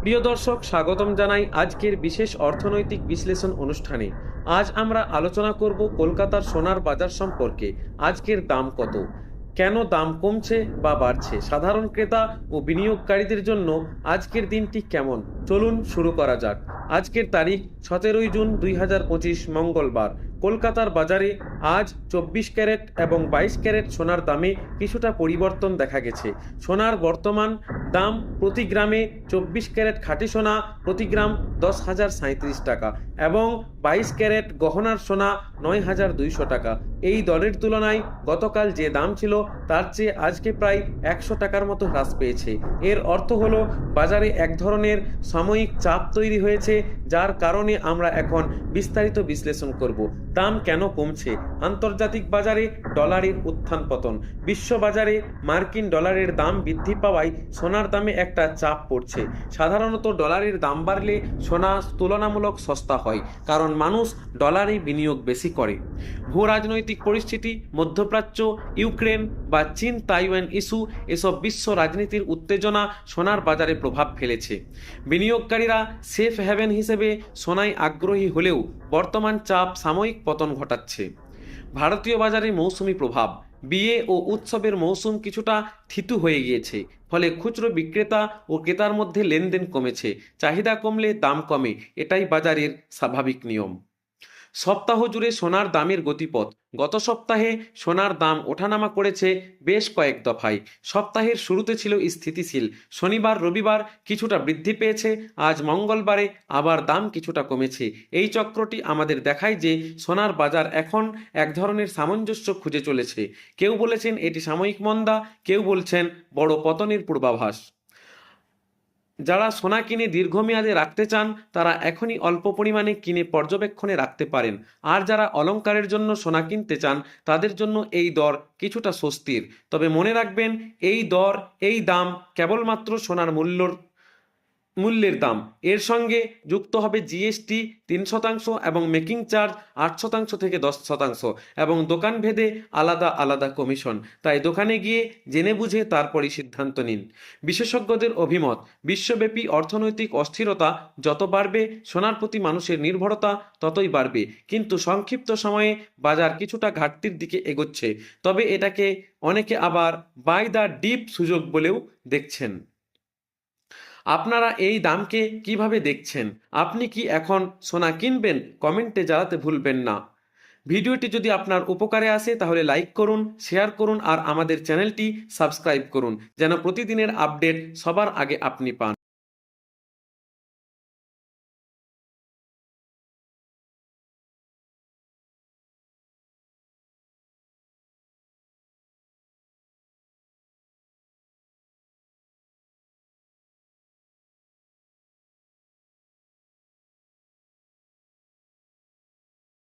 প্রিয় দর্শক, স্বাগতম জানাই আজকের বিশেষ অর্থনৈতিক বিশ্লেষণ অনুষ্ঠানে। আজ আমরা আলোচনা করব কলকাতার সোনার বাজার সম্পর্কে। আজকের দাম কত? কেন দাম কমছে বা বাড়ছে? সাধারণ ক্রেতা ও বিনিয়োগকারীদের জন্য আজকের দিনটি কেমন? চলুন শুরু করা যাক। আজকের তারিখ সতেরোই জুন দুই হাজার পঁচিশ, মঙ্গলবার। কলকাতার বাজারে আজ চব্বিশ ক্যারেট এবং বাইশ ক্যারেট সোনার দামে কিছুটা পরিবর্তন দেখা গেছে। সোনার বর্তমান দাম প্রতি গ্রামে চব্বিশ ক্যারেট খাঁটি সোনা, প্রতি গ্রাম দশ হাজার সাঁত্রিশ টাকা এবং বাইশ ক্যারেট গহনার সোনা নয় হাজার দুইশো টাকা। এই দরের তুলনায় গতকাল যে দাম ছিল তার চেয়ে আজকে প্রায় একশো টাকার মতো হ্রাস পেয়েছে। এর অর্থ হলো, বাজারে এক ধরনের সাময়িক চাপ তৈরি হয়েছে, যার কারণে আমরা এখন বিস্তারিত বিশ্লেষণ করব। দাম কেন কমছে? আন্তর্জাতিক বাজারে ডলারের উত্থান পতন। বিশ্ব বাজারে মার্কিন ডলারের দাম বৃদ্ধি পাওয়ায় সোনার দামে একটা চাপ পড়ছে। সাধারণত ডলারের দাম বাড়লে সোনা তুলনামূলক সস্তা হয়, কারণ মানুষ ডলারে বিনিয়োগ বেশি করে। ভূ রাজনৈতিক পরিস্থিতি, মধ্যপ্রাচ্য, ইউক্রেন বা চীন, তাইওয়ান ইস্যু, এসব বিশ্ব রাজনীতির উত্তেজনা সোনার বাজারে প্রভাব ফেলেছে। বিনিয়োগকারীরা সেফ হ্যাভেন হিসেবে সোনায় আগ্রহী হলেও বর্তমান চাপ সাময়িক পতন ঘটাচ্ছে। ভারতীয় বাজারে মৌসুমি প্রভাব বিয়ে ও উৎসবের মৌসুম কিছুটা থিতু হয়ে গিয়েছে, ফলে খুচরো বিক্রেতা ও ক্রেতার মধ্যে লেনদেন কমেছে, চাহিদা কমলে দাম কমে, এটাই বাজারের স্বাভাবিক নিয়ম। সপ্তাহ জুড়ে সোনার দামের গতিপথ। গত সপ্তাহে সোনার দাম ওঠানামা করেছে বেশ কয়েক দফায়। সপ্তাহের শুরুতে ছিল স্থিতিশীল। শনিবার, রবিবার কিছুটা বৃদ্ধি পেয়েছে, আজ মঙ্গলবারে আবার দাম কিছুটা কমেছে। এই চক্রটি আমাদের দেখায় যে সোনার বাজার এখন এক ধরনের সামঞ্জস্য খুঁজে চলেছে। কেউ বলেছেন এটি সাময়িক মন্দা, কেউ বলছেন বড় পতনের পূর্বাভাস। যারা সোনা কিনে দীর্ঘমেয়াদে রাখতে চান, তারা এখনই অল্প পরিমাণে কিনে পর্যবেক্ষণে রাখতে পারেন। আর যারা অলঙ্কারের জন্য সোনা কিনতে চান, তাদের জন্য এই দর কিছুটা স্বস্তির। তবে মনে রাখবেন, এই দর, এই দাম কেবলমাত্র সোনার মূল্যর মূল্যের দাম। এর সঙ্গে যুক্ত হবে জিএসটি তিন শতাংশ এবং মেকিং চার্জ আট শতাংশ থেকে দশ শতাংশ এবং দোকান ভেদে আলাদা আলাদা কমিশন। তাই দোকানে গিয়ে জেনে বুঝে তারপরই সিদ্ধান্ত নিন। বিশেষজ্ঞদের অভিমত, বিশ্বব্যাপী অর্থনৈতিক অস্থিরতা যত বাড়বে, সোনার প্রতি মানুষের নির্ভরতা ততই বাড়বে। কিন্তু সংক্ষিপ্ত সময়ে বাজার কিছুটা ঘাটতির দিকে এগোচ্ছে। তবে এটাকে অনেকে আবার বাই দ্য ডিপ সুযোগ বলেও দেখছেন। আপনারা এই দামকে কীভাবে দেখছেন? আপনি কি এখন সোনা কিনবেন? কমেন্টে জানাতে ভুলবেন না। ভিডিওটি যদি আপনার উপকারে আসে, তাহলে লাইক করুন, শেয়ার করুন, আর আমাদের চ্যানেলটি সাবস্ক্রাইব করুন, যেন প্রতিদিনের আপডেট সবার আগে আপনি পান।